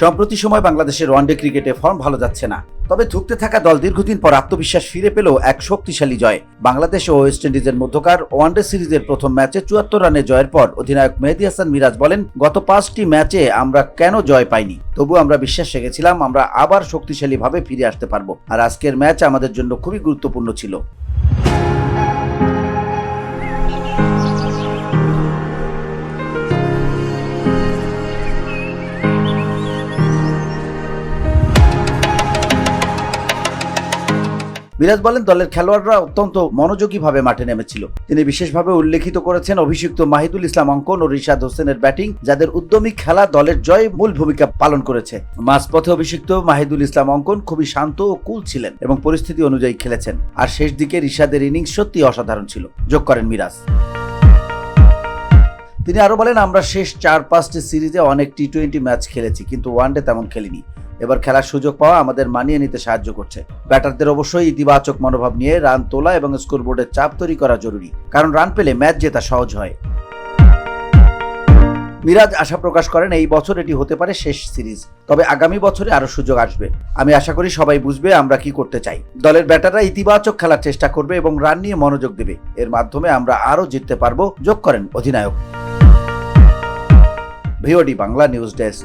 সম্প্রতি সময় বাংলাদেশের ওয়ানডে ক্রিকেটে ফর্ম ভালো যাচ্ছে না। তবে ধুঁকতে থাকা দল দীর্ঘদিন পর আত্মবিশ্বাস ফিরে পেল এক শক্তিশালী জয়। বাংলাদেশ ও ওয়েস্ট ইন্ডিজের মধ্যকার ওয়ানডে সিরিজের প্রথম ম্যাচে চুয়াত্তর রানে জয়ের পর অধিনায়ক মেহেদি হাসান মিরাজ বলেন, গত পাঁচটি ম্যাচে আমরা কেন জয় পাইনি? তবু আমরা বিশ্বাস রেখেছিলাম আমরা আবার শক্তিশালীভাবে ফিরে আসতে পারব। আর আজকের ম্যাচ আমাদের জন্য খুবই গুরুত্বপূর্ণ ছিল। মিরাজ বলেন, দলের খেলোয়াড়রা অত্যন্ত মনোযোগীভাবে মাঠে নেমেছিল। তিনি বিশেষভাবে উল্লেখিত করেছেন অভিষিক্ত মাহিদুল ইসলাম অঙ্কন ও রিশাদ হোসেনের ব্যাটিং, যাদের উদ্যমী খেলা দলের জয়ে মূল ভূমিকা পালন করেছে। মাঝপথে অভিষিক্ত মাহিদুল ইসলাম অঙ্কন খুবই শান্ত ও কুল ছিলেন এবং পরিস্থিতি অনুযায়ী খেলেছেন। আর শেষ দিকে রিশাদের ইনিংস সত্যি অসাধারণ ছিল। যোগ করেন মিরাজ। তিনি আরও বলেন, আমরা শেষ চার পাঁচটি সিরিজে অনেক টি টোয়েন্টি ম্যাচ খেলেছি, কিন্তু ওয়ানডে তেমন খেলিনি। এবার খেলার সুযোগ পাওয়া আমাদের মানিয়ে নিতে সাহায্য করছে। ব্যাটারদের অবশ্যই ইতিবাচক মনোভাব নিয়ে রান তোলা এবং স্কোরবোর্ডের চাপ তৈরি করা জরুরি, কারণ রান পেলে ম্যাচ জেতা সহজ হয়। মিরাজ আশা প্রকাশ করেন, এই বছর এটি হতে পারে শেষ সিরিজ, তবে আগামী বছরে আরও সুযোগ আসবে। আমি আশা করি সবাই বুঝবে আমরা কি করতে চাই। দলের ব্যাটাররা ইতিবাচক খেলার চেষ্টা করবে এবং রান নিয়ে মনোযোগ দেবে। এর মাধ্যমে আমরা আরও জিততে পারব, যোগ করেন অধিনায়ক। VOD Bangla news desk.